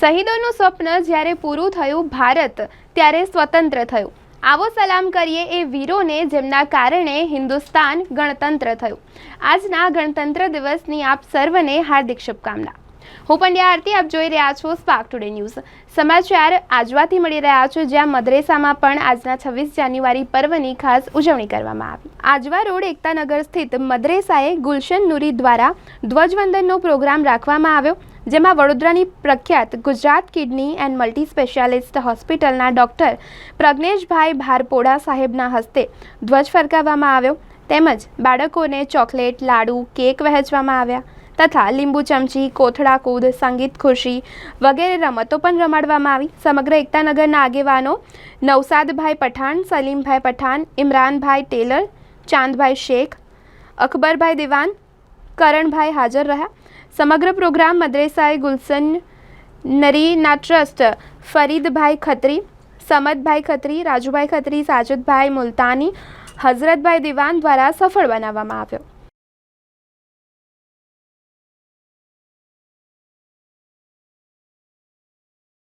શહીદોનું સ્વપ્ન જ્યારે પૂરું થયું ભારત, ત્યારે સ્વતંત્ર થયું. આવો સલામ કરીએ એ વીરોને જેમના કારણે હિન્દુસ્તાન ગણતંત્ર થયું. આજના ગણતંત્ર દિવસની આપ સર્વને હાર્દિક શુભકામના. હું પંડ્યા આરતી, આપ જોઈ રહ્યા છો સ્પાર્ક ટુડે ન્યૂઝ સમાચાર આજવાથી મળી રહ્યા છે, જ્યાં મદ્રેસામાં પણ આજના છવ્વીસ જાન્યુઆરી પર્વની ખાસ ઉજવણી કરવામાં આવી. આજવા રોડ એકતાનગર સ્થિત મદ્રેસાએ ગુલશન નુરી દ્વારા ધ્વજવંદનનો પ્રોગ્રામ રાખવામાં આવ્યો. જેમાં વડોદરાની પ્રખ્યાત Gujarat kidney and multi specialist હોસ્પિટલના ડૉક્ટર પ્રજ્ઞેશભાઈ ભારપોડા સાહેબના હસ્તે ધ્વજ ફરકાવવામાં આવ્યો. તેમજ બાળકોને ચોકલેટ, લાડુ, કેક વહેંચવામાં આવ્યા તથા લીંબુ ચમચી, કોથળા કૂદ, સંગીત ખુરશી વગેરે રમતો પણ રમાડવામાં આવી. સમગ્ર એકતાનગરના આગેવાનો નવસાદભાઈ પઠાણ, સલીમભાઈ પઠાણ, ઇમરાનભાઈ ટેલર, ચાંદભાઈ શેખ, અકબરભાઈ દિવાન, કરણભાઈ હાજર રહ્યા. સમગ્ર પ્રોગ્રામ મદ્રેસાએ ગુલશન નરીના ટ્રસ્ટ, ફરીદભાઈ ખત્રી, સમદભાઈ ખત્રી, રાજુભાઈ ખત્રી, સાજદભાઈ મુલતાની, હઝરતભાઈ દિવાન દ્વારા સફળ બનાવવામાં આવ્યો.